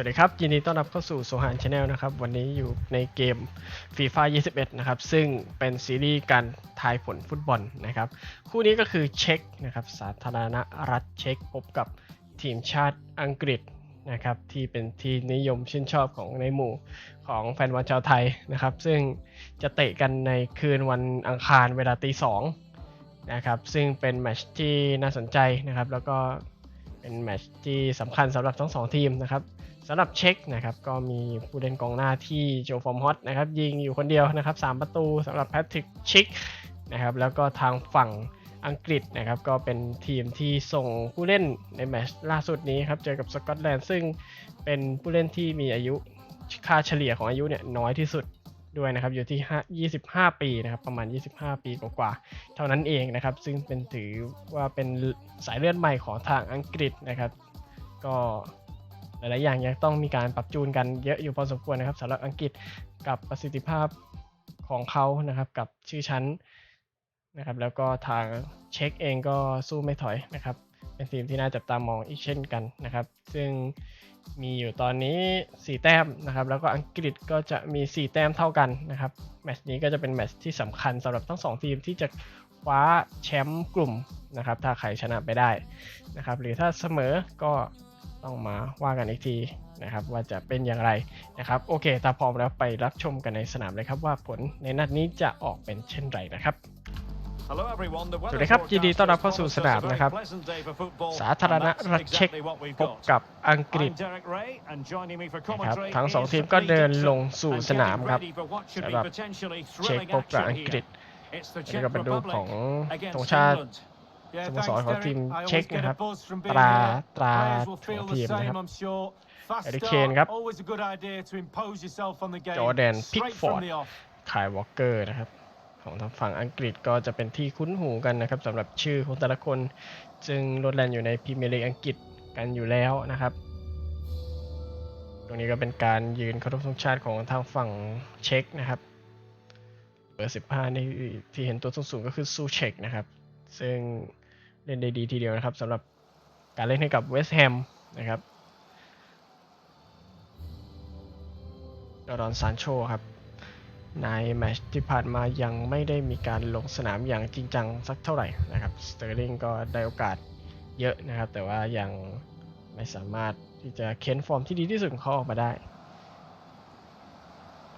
วัสดีครับยินดีต้อนรับเข้าสู่โซฮานชาแนลนะครับ วันนี้อยู่ในเกม FIFA 21 นะครับ ซึ่งเป็นซีรีส์การทายผลฟุตบอลนะครับ คู่นี้ก็คือเช็กนะครับ สาธารณรัฐเช็กพบกับทีมชาติอังกฤษนะครับ ที่เป็นที่นิยมชื่นชอบของในหมู่ของแฟนบอลชาวไทยนะครับ ซึ่งจะเตะกันในคืนวันอังคารเวลาตีสองนะครับ ซึ่งเป็นแมตช์ที่น่าสนใจนะครับ แล้วก็เป็นแมตช์ที่สำคัญสำหรับทั้งสองทีมนะครับ สำหรับเช็คนะครับก็มีผู้เล่นกองหน้าที่โจฟอร์มฮอตนะครับยิงอยู่คนเดียวนะครับ3ประตูสำหรับแพทริกชิกนะครับแล้วก็ทางฝั่งอังกฤษนะครับก็เป็นทีมที่ส่งผู้เล่นในแมตช์ล่าสุดนี้ครับเจอกับสกอตแลนด์ซึ่งเป็นผู้เล่นที่มีอายุค่าเฉลี่ยของอายุเนี่ยน้อยที่สุดด้วยนะครับอยู่ที่ 25 ปีนะครับประมาณ 25 ปีกว่าๆเท่านั้นเองนะครับ ซึ่งเป็นถือว่าเป็นสายเลือดใหม่ของทางอังกฤษนะครับ ก็ หลาย ๆ อย่างยังต้องมีการปรับจูนกันเยอะอยู่พอสมควรนะครับสำหรับอังกฤษกับประสิทธิภาพของเขานะครับกับชื่อชั้นนะครับแล้วก็ทางเช็คเองก็สู้ไม่ถอยนะครับ เป็นทีมที่น่าจับตามองอีกเช่นกันนะครับ ซึ่งมีอยู่ตอนนี้ 4 แต้มนะครับ แล้วก็อังกฤษก็จะมี 4 แต้มเท่ากันนะครับแมตช์นี้ก็จะเป็นแมตช์ที่สำคัญสำหรับทั้ง 2 ทีมที่จะคว้าแชมป์กลุ่มนะครับ ถ้าใครชนะไปได้นะครับ หรือถ้าเสมอก็ ต้องมาว่ากันอีกทีนะครับว่าจะเป็นอย่างไรนะครับโอเคถ้าพร้อมแล้วไปรับชมกันในสนามเลยครับว่าผลในนัดนี้จะออกเป็นเช่นไรนะครับสสวัวัสสดีดีคครัรับบยิยินนดีดีต้ต้ออนนรัรับบเข้าเข้าสู่สู่สนานสามมนะนะคครัรับบสาสาธาธารรณณรัรัฐฐเช็เช็กกพพบบกักับบอังกฤษนะครับนะคทั้รังบบทั้สงองสทีองมทีก็มก็เดิเดินนลลงงสู่สู่สนานสามมคครัรับบสำสำหหรัรับบเช็กพบกับอังกฤษเช็กพบกับของธงชาติ สโมสรของทีมเช็กนะครับ ตราตราของทีมนะครับแอ Harry ริ Kane เคนคครัรับบจจออร์แดแดนนพิพิกกฟฟออร์ร์ดดขายวอลเกอร์นะครับ ของทางฝั่งอังกฤษก็จะเป็นที่คุ้นหูกันนะครับสำหรับชื่อของแต่ละคนจึงโรดแลนด์อยู่ในพรีเมียร์ลีกอังกฤษกันอยู่แล้วนะครับ ตรงนี้ก็เป็นการยืนเคารพธงชาติของทางฝั่งเช็กนะครับเบอร์15นี่ที่เห็นตัวสูงๆก็คือซูเช็กนะครับ ซึ่ง เล่นได้ดีทีเดียวนะครับสำหรับการเล่นให้กับเวสต์แฮมนะครับดอรอนซานโชครับ ในแมตช์ที่ผ่านมายังไม่ได้มีการลงสนามอย่างจริงจังสักเท่าไหร่นะครับสเตอร์ลิงก็ได้โอกาสเยอะนะครับ แต่ว่ายังไม่สามารถที่จะเค้นฟอร์มที่ดีที่สุดของเขาออกมาได้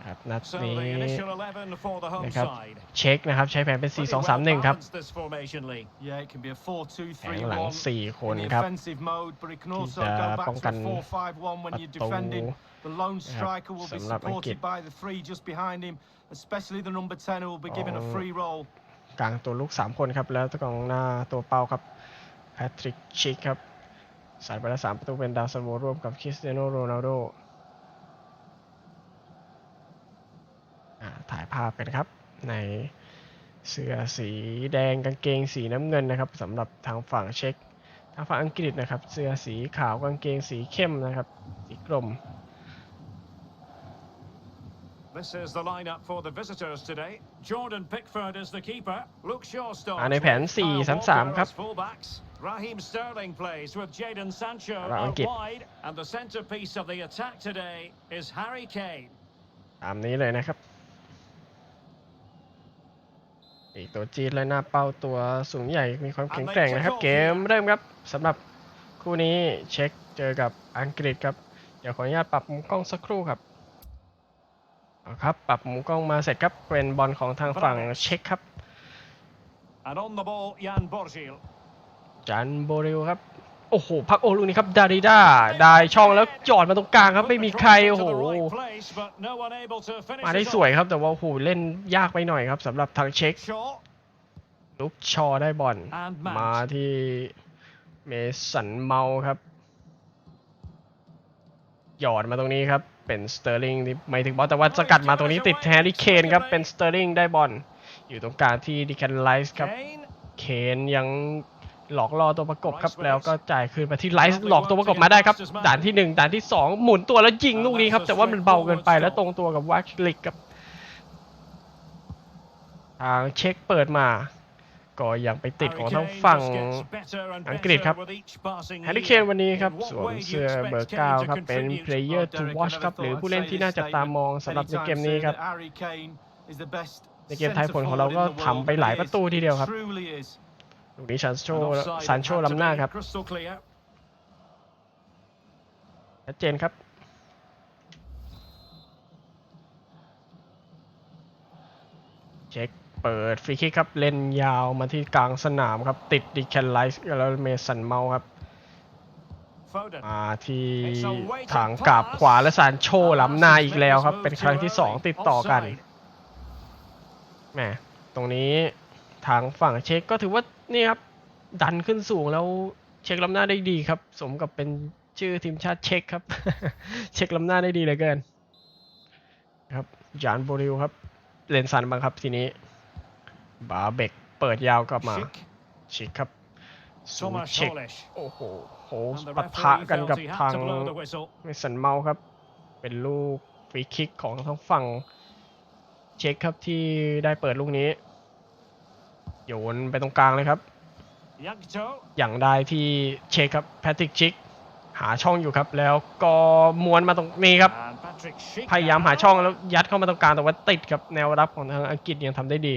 ครับนัดนี้นะครับเช็คนะครับใช้แผนเป็น 4-2-3-1 ครับแผงหลัง 4 คนครับที่จะป้องกันประตูนะครับสำหรับอังกฤษกลางตัวลูก 3 คนครับ แล้วตัวกองหน้าตัวเป้าครับแพทริกชิกครับสายไปแล้ว3ประตูเป็นดาวซันโวร่วมกับคริสเตียโนโรนัลโดอ่าถ่าย ภาพกันครับ ในเสื้อสีแดงกางเกงสีน้ำเงินนะครับสำหรับทางฝั่งเช็คทางฝั่งอังกฤษนะครับ เสื้อสีขาวกางเกงสีเข้มนะครับสีกลม This is the lineup for the visitors today. Jordan Pickford is the keeper. Luke Shaw starts. อ่าในแผน with Kyle 4-3-3 Walker ครับ as fullbacks. Raheem Sterling plays with Jadon Sancho เราอัง out กฤษ wide, and the centrepiece of the attack today is Harry Kane. ตามนี้เลยนะครับ อีกตัวจีนและหน้าเป้าตัวสูงใหญ่มีความแข็งแกร่งนะครับ เกมเริ่มครับสำหรับคู่นี้เช็คเจอกับอังกฤษครับ เดี๋ยวขออนุญาตปรับมุมกล้องสักครู่ครับเอาครับ ปรับมุมกล้องมาเสร็จครับเป็นบอลของทางฝั่งเช็คครับ And on the ball, Jan Borgil. จันโบริลครับ โอ้โหพักโอลูกนี้ครับดาริด้าได้ช่องแล้วจอดมาตรงกลางครับไม่มีใครโอ้โหมาได้สวยครับแต่ว่าโอ้โหเล่นยากไปหน่อยครับสำหรับทางเช็คลุกชอได้บอลมาที่เมสันเมาครับ หยอดมาตรงนี้ครับ เป็นสเตอร์ลิงที่ไม่ถึงบอลแต่ว่าสกัดมาตรงนี้ติดแฮร์รี่เคนครับ เป็นสเตอร์ลิงได้บอลอยู่ตรงกลางที่ดิแคนไลส์ครับ เคนยัง หลอกล่อตัวประกบครับแล้วก็จ่ายคืนมาที่ไลส์หลอกตัวประกบมาได้ครับด่านที่หนึ่งด่านที่สองหมุนตัวแล้วยิงลูกนี้ครับแต่ว่ามันเบาเกินไปแล้วตรงตัวกับวัชลิกครับทางเช็คเปิดมา ก็ยังไปติดของ Harry ทาง Kane ฝั่ง just gets better and อังกฤษครับ better with each passing แฮร์รี่ he เคน gets. วันนี้ครับ In what สวม way do you เสื้อ expect เบอร์ Kane เก้า to ครับเป็น contribute? player to Derek, I watch never ครับหรือ thought ผู้ I'd เล่น say ที่ this น่าจับตามอง statement สำหรับในเกม anytime นี้ soon ครับ that Harry Kane is the best ในเกมท้ายผลของ centre เราก็ forward in the ทำไปหลาย world. ประตูทีเดียวครับ He truly is. ลูกนี้ชันโช And offside ซาน it โช had to ล้ำหน้า be ครับ Crystal clear. ชัดเจนครับ เช็คเปิดฟรีคิกครับ เล่นยาวมาที่กลางสนามครับ ติดดิแคนไลส์แล้วเมสันเมาครับ Foden. มาที่ทางกาบขวาและซานโชล้ำหน้าอีกแล้วครับ เป็นครั้งที่2ติดต่อกัน Offside. แหมตรงนี้ ทางฝั่งเช็คก็ถือว่านี่ครับดันขึ้นสูงแล้วเช็คล้ำหน้าได้ดีครับ สมกับเป็นชื่อทีมชาติเช็คครับ เช็คล้ำหน้าได้ดีเหลือเกิน ครับจานโบริลครับ เลนซันบ้างครับทีนี้ บาเบกเปิดยาวกลับมา Schick. ชิคครับสู Thomas เช็ค Polish. โอ้โหโห And the ปะทะ referee กัน felt กับ he ทาง had to blow the whistle. เมสันเมาครับ เป็นลูกฟรีคิกของทางฝั่ง เช็คครับที่ได้เปิดลูกนี้ โยนไปตรงกลางเลยครับ Yagto. อย่างได้ที่เช็คครับแพทริกชิกหาช่องอยู่ครับ แล้วก็ม้วนมาตรงนี้ครับ And Patrick Schick พยายามหา now. ช่องแล้วยัดเข้ามาตรงกลางแต่ว่าติดครับแนวรับของทางอังกฤษยังทำได้ดี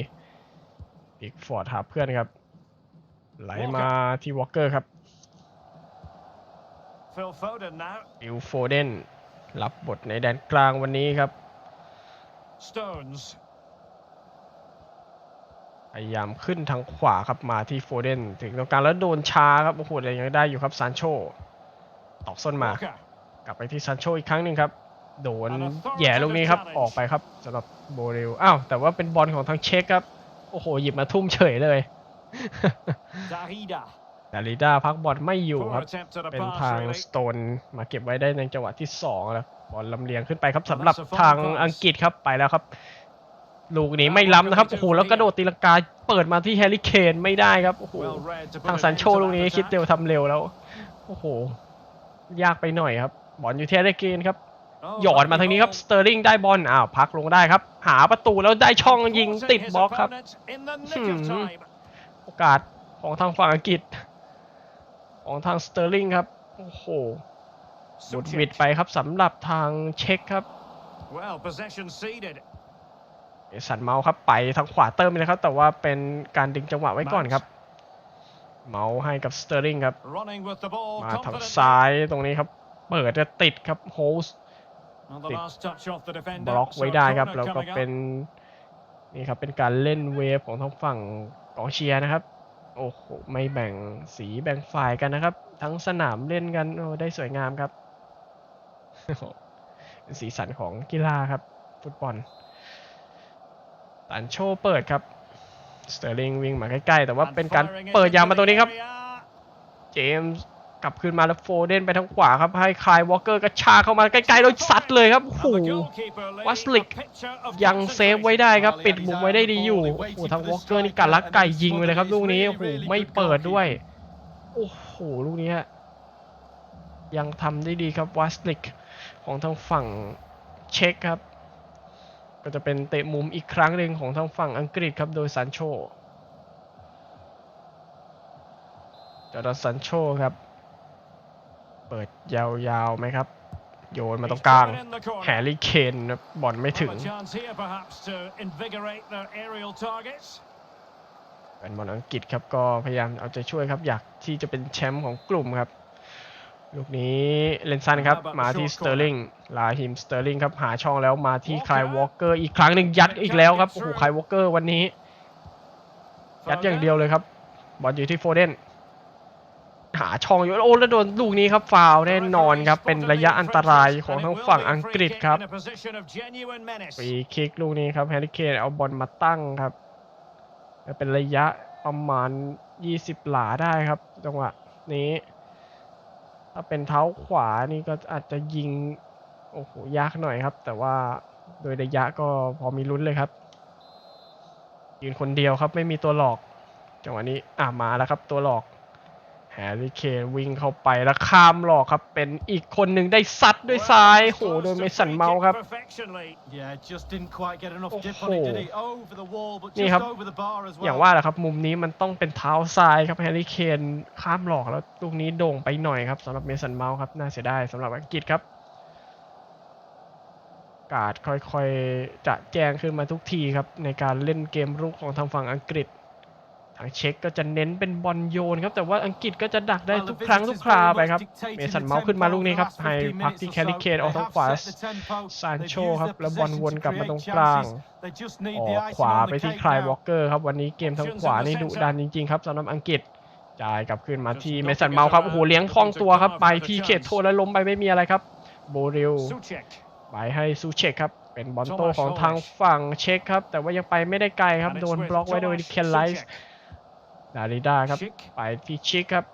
พิกฟอร์ดหาเพื่อนครับ ไหลมาที่วอลเกอร์ครับ Phil Foden now. บิลโฟเดนรับบทในแดนกลางวันนี้ครับ Stones. พยายามขึ้นทางขวาครับมาที่โฟเดนถึงตรงกลางแล้วโดนช้าครับโอ้โหแต่ยังได้อยู่ครับซานโชตอกส้นมา Walker. กลับไปที่ซานโชอีกครั้งหนึ่งครับโดนแหย่ลูกนี้ครับออกไปครับสำหรับโบเรลอ้าวแต่ว่าเป็นบอลของทางเช็คครับโอ้โหหยิบมาทุ่มเฉยเลย Zahida. ดาริด้าพักบอลไม่อยู่ Poor ครับ attempt at a เป็น pass ทาง really. สโตนมาเก็บไว้ได้ในจังหวะที่2แล้วบอลลำเลียงขึ้นไปครับสำหรับทางอังกฤษครับไปแล้วครับ ลูกนี้ไม่ล้ำนะครับโอ้โหแล้วกระโดดตีลังกาเปิดมาที่แฮร์รี่เคนไม่ได้ครับโอ้โห Well read to put ทาง it ซันโช into ลูก that นี้ attack. คิดเร็วทำเร็วแล้วโอ้โหยากไปหน่อยครับ บอลอยู่ที่แฮร์รี่เคนครับ Oh, หยอดมาทางนี้ครับสเตอร์ลิงได้บอลอ้าวพักลงได้ครับ หาประตูแล้วได้ช่องยิง Forcing ติด his บล็อกครับ opponent in the nick of Hmm. time. โอกาสของทางฝั่งอังกฤษ ของทางสเตอร์ลิงครับโอ้โหหลุด Suchek. วิดไปครับสำหรับทางเช็คครับ Well, possession ceded. เอสันเมาส์ครับไปทางขวาเติมเลยครับ แต่ว่าเป็นการดึงจังหวะไว้ก่อนครับ เมาส์ให้กับสเตอร์ลิงครับ Running with the ball มาทาง confidently. ซ้ายตรงนี้ครับ เปิดจะติดครับโฮส On the Tick. last touch off the บ defender. ล็อก So ไว้ได้ครับ corner แล้วก็ coming up. เป็นนี่ครับเป็นการเล่นเวฟของทางฝั่งกองเชียร์นะครับ โอ้โหไม่แบ่งสีแบ่งฝ่ายกันนะครับ ทั้งสนามเล่นกันโอ้ได้สวยงามครับเป็นสีสันของกีฬาครับ ฟุตบอล ตันโชเปิดครับสเตอร์ลิงวิ่งมาใกล้ๆ แต่ว่า And เป็นการ firing it เปิดยาว into มาตรงนี้ครับ the area. เจมส์กลับคืนมาแล้วโฟเดนไปทางขวาครับ ให้คายวอลเกอร์กระชากเข้ามาใกล้ๆ แล้วซัดเลยครับโอ้โห And the goalkeeper laying Westlick a picture of ยังเซฟไว้ได้ครับ Well, ปิด yeah, มุม he's ไว้ได้ out of ดี the อยู่ ball. He โอ้ waited โห for ทาง the วอลเกอร์นี่ striker การลัก and ไก่ then ยิงไปเลยครับ spotted ลูกนี้ his โอ้โห really ไม่ good เปิดด้วย goalkeeping. โอ้โหลูกนี้ฮะยังทำได้ดีครับวัสลิกของทางฝั่งเช็คครับ ก็จะเป็นเตะมุมอีกครั้งหนึ่งของทางฝั่งอังกฤษครับโดยซันโชจอร์แดนซันโชครับ เปิดยาวๆไหมครับ โยนมาตรงกลาง He's put it in the corner. แฮร์รี่เคนครับบอลไม่ถึง Well, a chance here perhaps to invigorate their aerial targets. แฟนบอลอังกฤษครับก็พยายามเอาใจช่วยครับ อยากที่จะเป็นแชมป์ของกลุ่มครับ ลูกนี้เลนซันครับมาที่สเตอร์ลิงลาฮิมสเตอร์ลิงครับหาช่องแล้วมาที่คายวอลเกอร์อีกครั้งหนึ่งยัดอีกแล้วครับโอ้โหคายวอลเกอร์วันนี้ ยัดอย่างเดียวเลยครับ บอลอยู่ที่โฟเดนหาช่องอยู่โอ้แล้วโดนลูกนี้ครับฟาวล์แน่นอนครับ เป็นระยะอันตรายของทางฝั่งอังกฤษครับ In a position of genuine menace. ฟรีคิกลูกนี้ครับแฮร์รี่เคนเอาบอลมาตั้งครับและเป็นระยะประมาณ 20 หลาได้ครับจังหวะนี้ ถ้าเป็นเท้าขวานี่ก็อาจจะยิง โอ้โห ยากหน่อยครับ แต่ว่าโดยระยะก็พอมีลุ้นเลยครับ ยืนคนเดียวครับไม่มีตัวหลอก จังหวะนี้อ่ามาแล้วครับตัวหลอก แฮร์รี่เคนวิ่งเข้าไปแล้วข้ามหลอกครับ เป็นอีกคนหนึ่งได้ซัดด้วยซ้ายโหโดยเมสันเมาส์ครับ Perfectionly. Yeah, just didn't quite get enough dip Oh. on it, did he? Over the wall, but นี่ just ครับ over the bar as อย่าง well. ว่าแหละครับ มุมนี้มันต้องเป็นเท้าซ้ายครับแฮร์รี่เคนข้ามหลอกแล้วลูกนี้โด่งไปหน่อยครับสำหรับเมสันเมาส์ครับ น่าเสียดายสำหรับอังกฤษครับ การ์ดค่อยๆจะแจ้งขึ้นมาทุกทีครับ ในการเล่นเกมรุกของทางฝั่งอังกฤษทางเช็กก็จะเน้นเป็นบอลโยนครับแต่ว่าอังกฤษก็จะดักได้ Well, ทุ the กครั้ง visitors ทุกครา very ไป much ครับ dictated เม the สันเมาส์ขึ้นมา tempo ลูกนี้ครับ the last ให้15พักที่ minutes แค or ริ so. เคนออก They ทาง have ขวา set the tempo. ซาน They've โช used ครับ their แล้วบอล possession วน to กลับมา create ตรงกลาง chances. They just อ need อ the ก icing ขวา on ไป the ที่ cake คลายว now. อลเกอร์ครับวันนี้เกมทางขวานี่ดุดันจริงๆครับสำหรับอังกฤษจ่ายกลับคืนมาที่เมสันเมาส์ครับโอ้โหเลี้ยงคล่องตัวครับไปที่เขตโทษแล้วล้มไปไม่มีอะไรครับโบริล Suchek. ไปให้ซูเชคครับเป็นบอลโต้ของทางฝั่งเช็คครับแต่ว่ายังไปไม่ได้ไกลครับ And โด it's น with บล็อกไว้โดย Tomasz เคนไลส์ Suchek. ดาริด้าครับ Schick. ไปที่ชิกครับ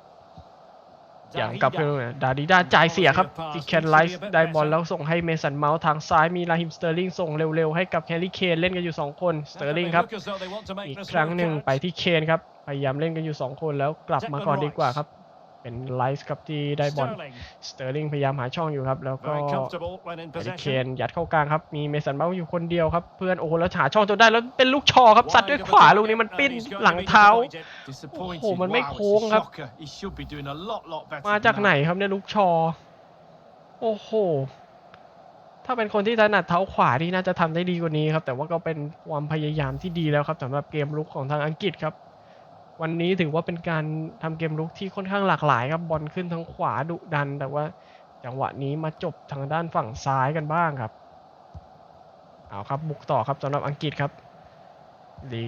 อย่างกลับคืน Dahida. มาดาริด้าจ่ายเสียครับที่แคนไลส์ได้บอลแล้วส่งให้เมสันเมาส์ทางซ้ายมีลาฮิมสเตอร์ลิงส่งเร็วๆ ให้กับแฮร์รี่เคนเล่นกันอยู่ 2 คนสเตอร์ลิงครับ Look as though they want to make อีก this ครั้งหนึ่ง work out. ไปที่เคนครับ พยายามเล่นกันอยู่ 2 คนแล้วกลับมาก่อนดีกว่าครับ เป็นไลส์ครับที่ได้บอล Sterling. สเตอร์ลิงพยายามหาช่องอยู่ครับ แล้วก็ Very comfortable when in แฮร์รี่เคน possession. ยัดเข้ากลางครับ มีเมสันเมาส์อยู่คนเดียวครับ เพื่อนโอ้โหแล้วหาช่องจนได้แล้วเป็นลูกชอครับซัดด้วยขวาลูกนี้มันปิ้น And he's going หลัง to be เท้า disappointed. Disappointed. Oh, man, make wow, it's home, a ครับ shocker. He should be doing a lot, lot better มา than จาก that. ไหนครับเนี่ยลูกชอ โอ้โหถ้าเป็นคนที่ถนัดเท้าขวานี่น่าจะทำได้ดีกว่านี้ครับ แต่ว่าก็เป็นความพยายามที่ดีแล้วครับสำหรับเกมลุกของทางอังกฤษครับ วันนี้ถือว่าเป็นการทำเกมลุกที่ค่อนข้างหลากหลายครับบอลขึ้นทางขวาดุดัน แต่ว่าจังหวะนี้มาจบทางด้านฝั่งซ้ายกันบ้างครับเอาครับบุกต่อครับสำหรับอังกฤษครับลี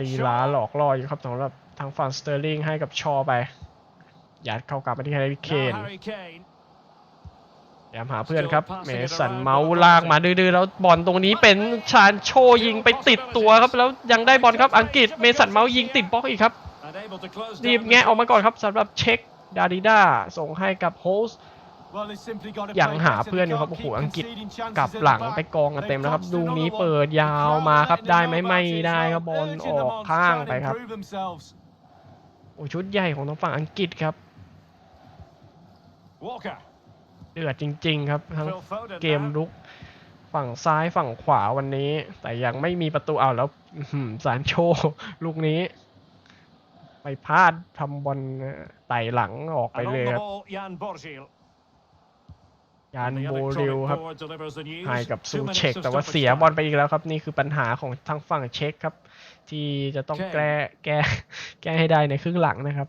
ลีลาหลอกล่ออยู่ครับสำหรับทางฝั่งสเตอร์ลิงให้กับชอไปยัดเข้ากลับมาที่แฮร์รี่เคน Now Harry Kane. พยายามหาเพื่อนครับเมสันเมาส์ลากมาดื้อๆแล้วบอลตรงนี้เป็นชานโชยิงไปติดตัวครับ แล้วยังได้บอลครับอังกฤษเมสันเมาส์ยิงติดบล็อกอีกครับ And able to close รีบ down แงะ the ออกมาก่อนครับสำหรับเช็คดาริด้าส่งให้กับโฮส Well, they simply got to ยัง play หา better. เพื่อน They อยู่ครับ can't โอ้โห keep อังกฤษ conceding chances กลับ at หลัง the back. ไปกองกันเต็มแล้วครับ They've ดูนี้ dodged เปิด another ยาว one. มาครับ The ได้ crowd ไหม letting ไม่ them know ได้ about ครับ it, บอล urging อ them อก on to ข้าง try and ไปครับ improve themselves. โอ้ชุดใหญ่ของทางฝั่งอังกฤษครับ Walker. เดือดจริง ๆ ครับทั้ง Phil Foden เกม now. ลุกฝั่งซ้ายฝั่งขวาวันนี้ แต่ยังไม่มีประตูเอาวแล้วอื้อหือสารโชลูกนี้ ไปพลาดทำบอลไต่หลังออกไป And เล on ย the ครับ ball, Jan Borgil. ยาน And the โบ electronic ริลครับ board delivers the news. ให้กับ Two ซู minutes เช็ค of แต่ว่า stoppage เสีย time. บอลไปอีกแล้วครับ นี่คือปัญหาของทางฝั่งเช็คครับ ที่จะต้องโอเคแก้แก้แก้ให้ได้ในครึ่งหลังนะครับ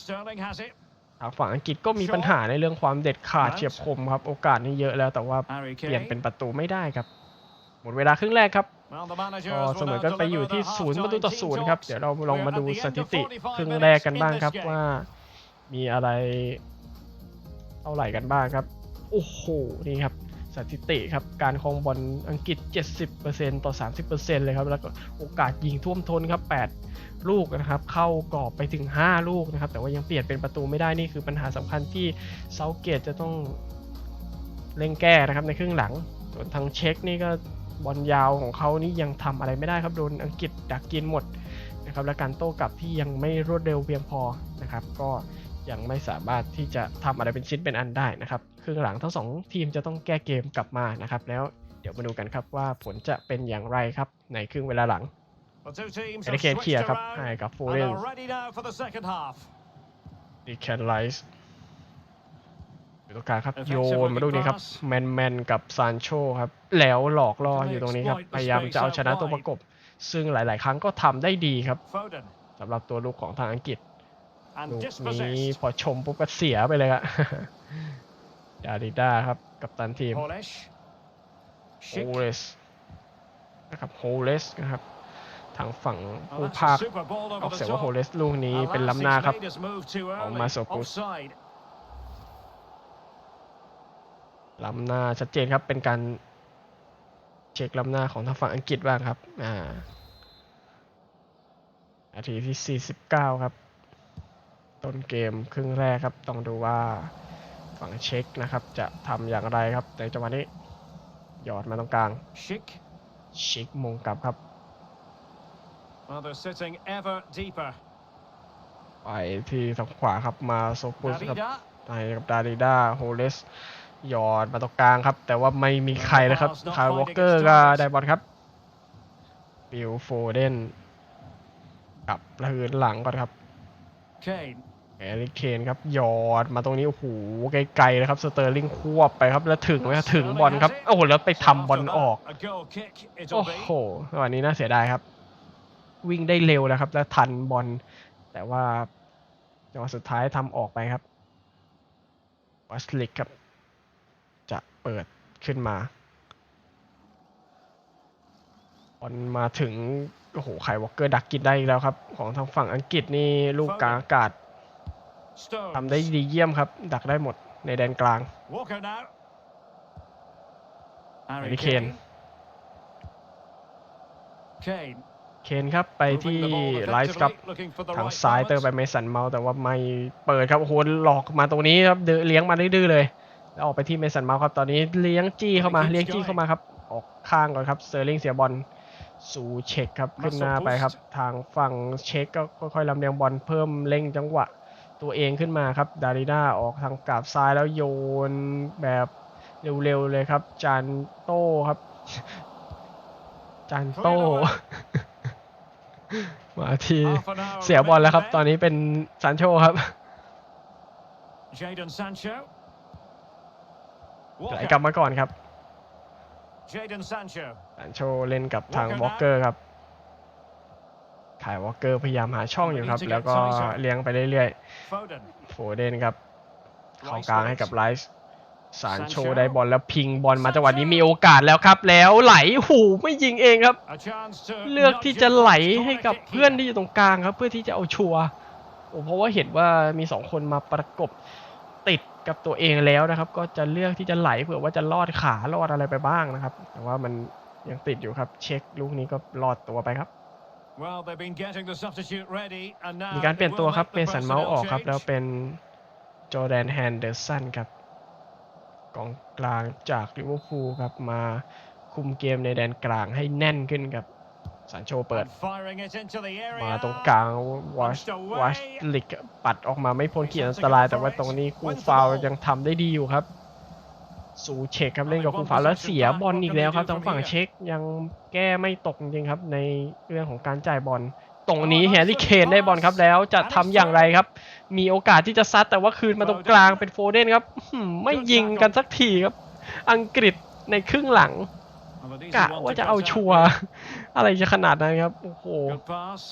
Sterling has it. ทางฝั่งอังกฤษก็มีปัญหาในเรื่องความเด็ดขาดครับเฉียบคมครับ โอกาสนี่เยอะแล้วแต่ว่า Harry เปลี่ยนเป็น Kane. ประตูไม่ได้ครับ หมดเวลาครึ่งแรกครับ Well, the managers ก็ will เสมอ now กันไปอยู่ deliver ที่ the ศูนย์ประตู half-time ต่อศูนย์ team ครับ talks. เดี๋ยวเราลองมา We're ดู at the ส end ถิ of ติ45ครึ่งแรกกัน minutes บ้าง in ครับ this game. ว่า มีอะไรเท่าไหร่กันบ้างครับ โอ้โห นี่ครับ สถิติครับการครองบอลอังกฤษ 70%ต่อ 30%เลยครับ แล้วก็โอกาสยิงท่วมท้นครับ 8 ลูกนะครับ เข้ากรอบไปถึง 5 ลูกนะครับ แต่ว่ายังเปลี่ยนเป็นประตูไม่ได้นี่คือปัญหาสำคัญที่เซาเกตจะต้องเร่งแก้นะครับในครึ่งหลัง ส่วนทางเช็คนี่ก็บอลยาวของเขานี่ยังทำอะไรไม่ได้ครับโดนอังกฤษดักกินหมดนะครับและการโต้กลับที่ยังไม่รวดเร็วเพียงพอนะครับ ก็ยังไม่สามารถที่จะทำอะไรเป็นชิ้นเป็นอันได้นะครับ ครึ่งหลังทั้งสองทีมจะต้องแก้เกมกลับมานะครับ แล้วเดี๋ยวมาดูกันครับว่าผลจะเป็นอย่างไรครับในครึ่งเวลาหลัง The two teams เอ have ริเคนเคลีย switched ร์ครับ around ให้กับโฟ and เรน are ready now for the second half. ดีแคนไลส์อยู่ตรงกลางครับ Offensive โยนมาลูกนี้ครับ looking pass แมนแมนกับซานโชครับแล้วหลอกล่ออยู่ตรงนี้ครับ Exploit the พยายามจะเอาชนะ space out ตัวประกบ ซึ่งหลาย ๆ ครั้งก็ทำได้ดีครับ Foden สำหรับตัวลูกของทางอังกฤษ and ลูกนี้ dispossessed. พอชมปุ๊บก็เสียไปเลยครับ ดาริด้าครับ กับตันทีม Polish. โฮ Schick. เลสนะครับโฮเลสนะครับ ทางฝั่ง Oh, ผู้ that's ภา a ค super ball อ over อก the เสียงว่าโฮ top. เลสลูกนี้เป็น Alas, ล้ำหน้า he's ครับ made his move too ของ early. Masopoulos Offside. ล้ำหน้าชัดเจนครับเป็นการเช็คล้ำหน้าของทางฝั่งอังกฤษบ้างครับ อ่านาทีที่ 49 ครับ ต้นเกมครึ่งแรกครับ ต้องดูว่า ฝั่งเช็คนะครับ จะทำอย่างไรครับในจังหวะนี้หยอดมาตรงกลาง Schick. เช็คมงกลับครับ Well, they're sitting ever deeper. ไปที่ทางขวาครับมาโซปุสครับ Darida. ไปกับดาริด้าโฮเลสหยอดมาตรงกลางครับ แต่ว่าไม่มีใครนะครับคาร์วอลเกอร์ก็ได้บอลครับบิลโฟเดนกลับคืนหลังก่อนครับ Kane. แอริเคนครับยอดมาตรงนี้โอ้โหไกลๆนะครับสเตอร์ลิงควบไปครับแล้วถึงไหมถึงบอลครับโอ้โหแล้วไปทำบอลออกโอ้โหวันนี้น่าเสียดายครับ วิ่งได้เร็วแล้วครับ แล้วทันบอลแต่ว่าจังหวะสุดท้ายทำออกไปครับวัสลิกครับ จะเปิดขึ้นมาบอลมาถึงโอ้โหไคยวอลเกอร์ดักกินได้อีกแล้วครับ ของทางฝั่งอังกฤษนี่ลูกกลางอากาศ ทำได้ดีเยี่ยมครับ ดักได้หมดในแดนกลาง Walker now. Harry Harry Kane. Kane. เคนครับไปที่ Moving the ball ไลฟ์ครับ effectively, looking for the ทาง right ซ้ายเติมไป balance. เมสันเมาส์แต่ว่าไม่เปิดครับโอ้โหหลอกมาตรงนี้ครับเดินเลี้ยงมาดื้อๆเลย แล้วออกไปที่เมสันเมาส์ครับตอนนี้เลี้ยงจี้เข้ามา Keeps เลี้ยงจี้ going เข้ามาครับ ออกข้างก่อนครับเซอร์ลิงเสียบอลสู่เช็คครับขึ้นหน้าไปครับ ทางฝั่งเช็คก็ค่อยๆลำเลียงบอลเพิ่มเร่งจังหวะ ตัวเองขึ้นมาครับดาริน่าออกทางกราบซ้ายแล้วโยนแบบเร็วๆเลยครับ จานโต้ครับ จานโต้ มาที่ Half an hour เสียบอลแล้วครับ remaining ตอนนี้เป็นซานโชครับ Jadon Sancho. ไหล Walker. กลับมาก่อนครับ Jadon Sancho. ซานโชเล่นกับทาง Walker วอลเกอร์ครับ ขายวอลเกอร์พยายามหาช่องอยู่ครับ แล้วก็เลี้ยงไปเรื่อย Foden. ๆโฟเดนครับเข้ากลางให้กับไลฟ์ซานโช Sancho ได้บอลแล้วพิงบอลมาจังหวะนี้มีโอกาสแล้วครับ แล้วไหลหูไม่ยิงเองครับ A chance to เลือกที่จะ nudge it ไหล for a ให้ corner กับ kick เพื่อน here. ที่อยู่ตรงกลางครับ เพื่อที่จะเอาชัวร์โอ้เพราะว่าเห็นว่ามีสองคนมาประกบติดกับตัวเองแล้วนะครับ ก็จะเลือกที่จะไหลเผื่อว่าจะลอดขาลอดอะไรไปบ้างนะครับ แต่ว่ามันยังติดอยู่ครับ เช็คลูกนี้ก็ลอดตัวไปครับ มีการเปลี่ยน they ตัว will ครับ make เป the ลี่ยนสันเมาส์อ personnel อกครับ change. แล้วเป็นจอร์แดนแฮนเดอร์สันครับกองกลางจากลิเวอร์พูลครับ มาคุมเกมในแดนกลางให้แน่นขึ้นครับสันโชเปิด And firing it into the area. มาตรงกลางวอชวอชลิกปัดออกมาไม่พ้นขีดอันตราย แต่ว่าตรงนี้คูฟาวยังทำได้ดีอยู่ครับ สูเช็คครับเล่นกับคูฟาวแล้วเสียบอลอีกแล้วครับทางฝั่งเช็คยังแก้ไม่ตกจริงๆครับ ในเรื่องของการจ่ายบอลตรงนี้แฮร์รี่เคนได้บอลครับแล้วจะทำอย่างไรครับ มีโอกาสที่จะซัดแต่ว่าคืนมาตรงกลางเป็นโฟเดนครับอื้อหือไม่ยิงกันสักทีครับ อังกฤษในครึ่งหลัง Well, these กะ are one ว่า to จะเอา cut out ชัวร์ with. อะไรจะขนาดนั้นครับโอ้โห Good pass.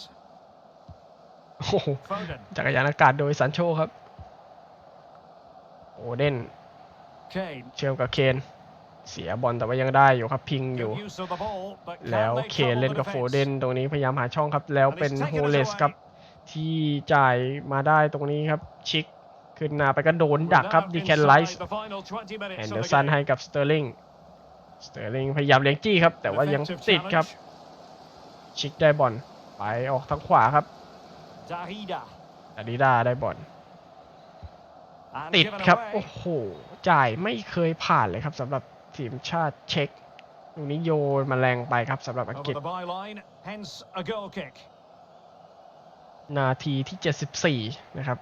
โอ้โห Foden. จักรยานอากาศโดยสันโชครับโอเดน Kane. เชื่อมกับเคนเสียบอลแต่ว่ายังได้อยู่ครับพิงอยู่ Good use of the ball, but can แล้ว make เคน trouble เล่น the กับโฟ defence. เดนตรงนี้พยายามหาช่องครับ แล้ว And he's เป็น taken โฮ us เลส away. ครับที่จ่ายมาได้ตรงนี้ครับชิกขึ้นหน้าไปก็โดนดักครับ We're ดี now แคนไล inside ส์ the final 20 minutes แอน of เดอ the ร์สัน game. ให้กับสเตอร์ลิงสเตอร์ลิงพยายามเลี้ยงจี้ครับ แต่ว่ายัง Effective ติดครับ challenge. ชิกได้บอลไปออกทางขวาครับ Dahida. อาดิดาได้บอล And ติด given ครับ away. โอ้โห จ่ายไม่เคยผ่านเลยครับสำหรับทีมชาติเช็กลูกนี้โยนมาแรงไปครับสำหรับอังก Over ฤษ the byline, hence a goal kick. นาทีที่ 74 นะครับ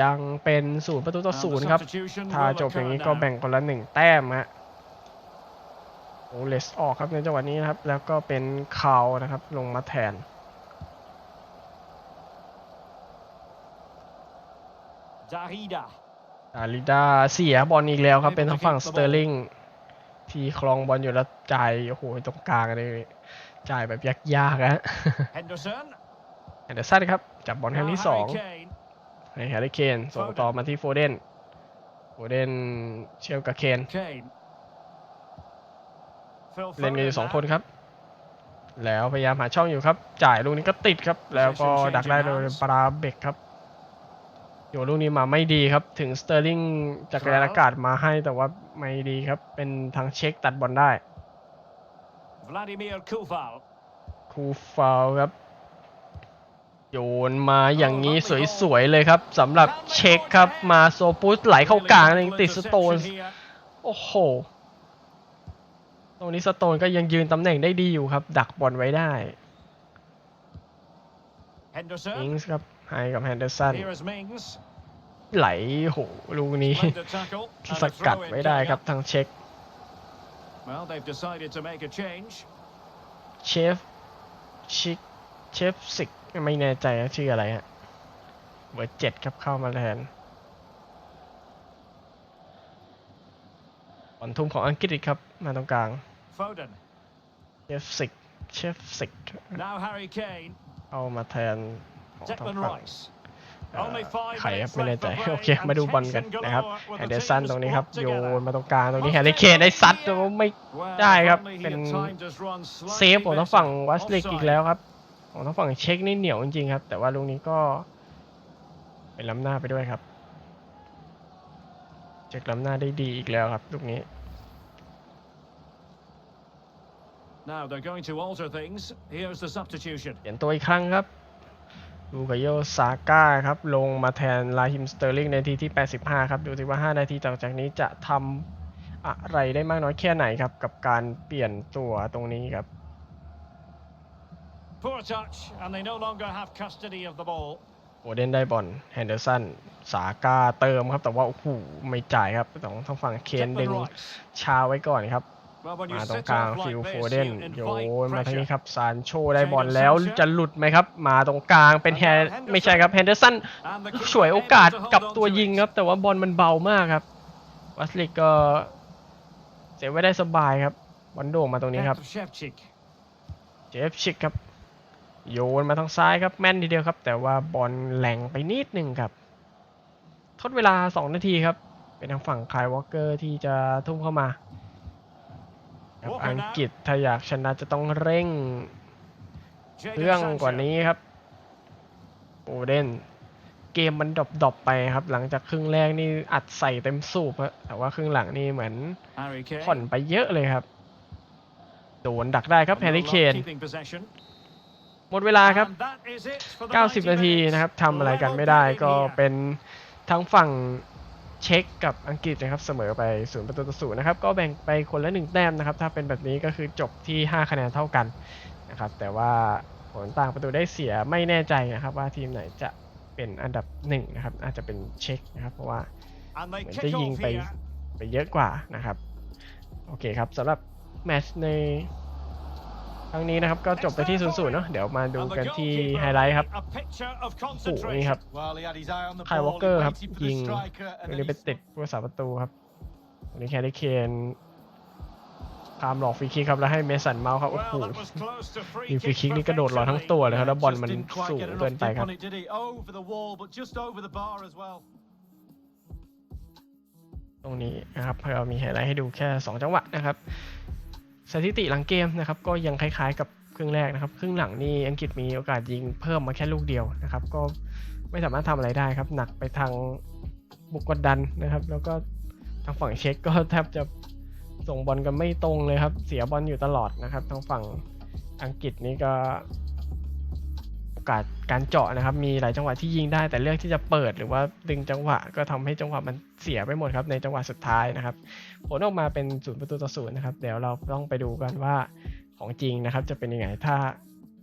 ยังเป็นศูนย์ประตูต่อ And ศู the นย์ครับ substitution ถ้า will จบอย่าง occur นี้ก็ now. แบ่งคนละหนึ่งแต้มฮะโอเลสออกครับในจังหวะนี้นะครับ แล้วก็เป็นคาวนะครับ ลงมาแทน Dahida. อาริดาเสียบอลอีกแล้วครับ เป็นทางฝั่งสเตอร์ลิงที่คลองบอลอยู่แล้วจ่ายโอ้โหตรงกลางเลยจ่ายแบบยากๆฮะ Henderson. แอนเดอร์สันครับ จับบอลครั้ง Now ที่ Harry สอง Kane. ให้แฮร์รี่เคนส่งต่อมาที่โฟเดนโฟเดนเชื่อมกับเคน Kane. Phil เล่นกันอยู่ Foden สองคน now. ครับ แล้วพยายามหาช่องอยู่ครับ จ่ายลูกนี้ก็ติดครับ แล้วก็ดักได้โดยปราเบกครับ โยนลูกนี้มาไม่ดีครับ ถึงสเตอร์ลิงจากกระยานอากาศมาให้แต่ว่าไม่ดีครับ เป็นทางเช็คตัดบอลได้ Vladimir Kufal. คูฟาวครับ โยนมาอย่างนี้สวยๆเลยครับสำหรับเช็คครับมาโซปุสไหลเข้ากลางเองติดสโตน Here. โอ้โห ตรงนี้สโตนก็ยังยืนตำแหน่งได้ดีอยู่ครับ ดักบอลไว้ได้ Henderson. อิงส์ครับ ให้กับแฮนเดอร์สัน Here is Mings. ไหลโหลูกนี้ Splendid tackle. and ส a กัด throw in ไว้ได้ครับ coming ทางเช็ค up. Well, they've decided to make a change. เชฟชิคเชฟสิกไม่แน่ใจว่าชื่ออะไรฮะเบอร์เจ็ดครับเข้ามาแทนบอลทุ่มของอังกฤษอีกครับมาตรงกลาง Foden. เชฟสิกเชฟสิก Now Harry Kane. เข้ามาแทน ของทาง Declan ฝั่ง Rice. เอ่อ Only five ใครครับ minutes ไม่แน่ left ใจ for play โอเค and มาดูบอลกัน tension นะครับ galore with แฮ the นเดอร์สัน teams ตรงนี้ครับ locked โย together. นมาตรงกลางตรงนี้ Well, แฮร์รี่เคนได้ซัดแต่ว่าไม่ Well, ได้ครับ if only he เป็น had timed his run เซ slightly ฟของทางฝั่ง better. วัสลิกอีก Offside. แล้วครับของทางฝั่งเช็คนี่เหนียวจริงๆครับ แต่ว่าลูกนี้ก็เป็นล้ำหน้าไปด้วยครับเช็คล้ำหน้าได้ดีอีกแล้วครับลูกนี้ Now they're going to alter things. Here's the substitution. เปลี่ยนตัวอีกครั้งครับ ลูกาโยซาก้าครับ ลงมาแทนลาฮิมสเตอร์ลิงในนาทีที่ 85 ครับ ดูสิว่า 5 นาทีต่อจากนี้จะทำอะไรได้มากน้อยแค่ไหนครับ กับการเปลี่ยนตัวตรงนี้ครับ Poor touch, and they no longer have custody of the ball. โอเดนได้บอลแฮนเดอร์สันสาก้าเติมครับ แต่ว่าโอ้โหไม่จ่ายครับต้องทางฝั่งเคนดึง Declan Rice. ชาไว้ก่อนครับ Well, when you มาตรง sit กลาง off ฟิล like โฟ this, เดน you โย invite นมาทางนี้ pressure. ครับซานโชได้บอลแล้วจะหลุดไหมครับ มาตรงกลางเป็นแฮร์ไม่ใช่ครับแฮนเดอร์สัน And the keeper ฉวยโอกาส able to hold กับ on ตัว to ยิง it. ครับ แต่ว่าบอลมันเบามากครับวัสลิกก็เสียไว้ได้สบายครับบอลโด่งมาตรงนี้ครับ Petr Shevchik. เจฟชิกครับโยนมาทางซ้ายครับแม่นทีเดียวครับ แต่ว่าบอลแหลงไปนิดหนึ่งครับ ทดเวลา 2 นาทีครับ เป็นทางฝั่งคายวอลเกอร์ที่จะทุ่มเข้ามา ครับ Walker อัง now. กฤษถ้าอยากชนะจะต้องเร่ง Jadon เรื่องกว่า Sancho. นี้ครับโอเดนเกมมันดรอปๆไปครับ หลังจากครึ่งแรกนี่อัดใส่เต็มสูบฮะแต่ว่าครึ่งหลังนี่เหมือน Harry Kane. ผ่อนไปเยอะเลยครับ โดนดักได้ครับแฮร์รี่ No เคน luck keeping possession. หมดเวลาครับ And that is it for the 90 นาที minutes. นะครับทำอะไรกัน Level ไม่ได้ game ก็ here. เป็นทั้งฝั่ง เช็กกับอังกฤษนะครับเสมอไปศูนย์ประตูต่อศูนย์นะครับก็แบ่งไปคนละหนึ่งแต้มนะครับ ถ้าเป็นแบบนี้ก็คือจบที่ 5 คะแนนเท่ากันนะครับ แต่ว่าผลต่างประตูได้เสียไม่แน่ใจนะครับ ว่าทีมไหนจะเป็นอันดับหนึ่งนะครับอาจจะเป็นเช็กนะครับ เพราะว่าเหมือนจะยิงไปไปเยอะกว่านะครับ โอเคครับสำหรับแมตช์ใน ครั้งนี้นะครับก็จบไปที่0ูนย์เนาะเดี๋ยวมาดูกันที่ไฮไลท์ครับ a picture of โอ้นี่ครับคล ball. วอลเกอร์ครับยิง striker, ต and รง then นี้ไปติดผู้รักษาประตูครับตรงนี้แคร์รี่เคนคามหลอกฟรีคิกครับแล้วให้เมสันเมาส์ครับโอ้โหยิงฟรีคิกนี่กระโดดลอยทั้งตัวเลยครับแล้วบอลมันสูงเกินไปครับตรงนี้นะครับเรามีไฮไลท์ให้ดูแค่ 2 จังหวะนะครับ สถิติหลังเกมนะครับก็ยังคล้ายๆกับครึ่งแรกนะครับ ครึ่งหลังนี่อังกฤษมีโอกาสยิงเพิ่มมาแค่ลูกเดียวนะครับ ก็ไม่สามารถทำอะไรได้ครับ หนักไปทางบุกกดดันนะครับ แล้วก็ทางฝั่งเช็คก็แทบจะส่งบอลกันไม่ตรงเลยครับ เสียบอลอยู่ตลอดนะครับ ทางฝั่งอังกฤษนี่ก็ อกาสการเจาะนะครับ มีหลายจังหวะที่ยิงได้แต่เลือกที่จะเปิดหรือว่าดึงจังหวะก็ทำให้จังหวะมันเสียไปหมดครับในจังหวะสุดท้ายนะครับผลออกมาเป็นศูนย์ประตูต่อศูนย์นะครับเดี๋ยวเราต้องไปดูกันว่าของจริงนะครับ จะเป็นยังไงถ้า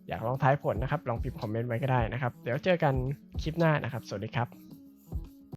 อยากลองทายผลนะครับ ลองพิมพ์คอมเมนต์ไว้ก็ได้นะครับ เดี๋ยวเจอกันคลิปหน้านะครับ สวัสดีครับ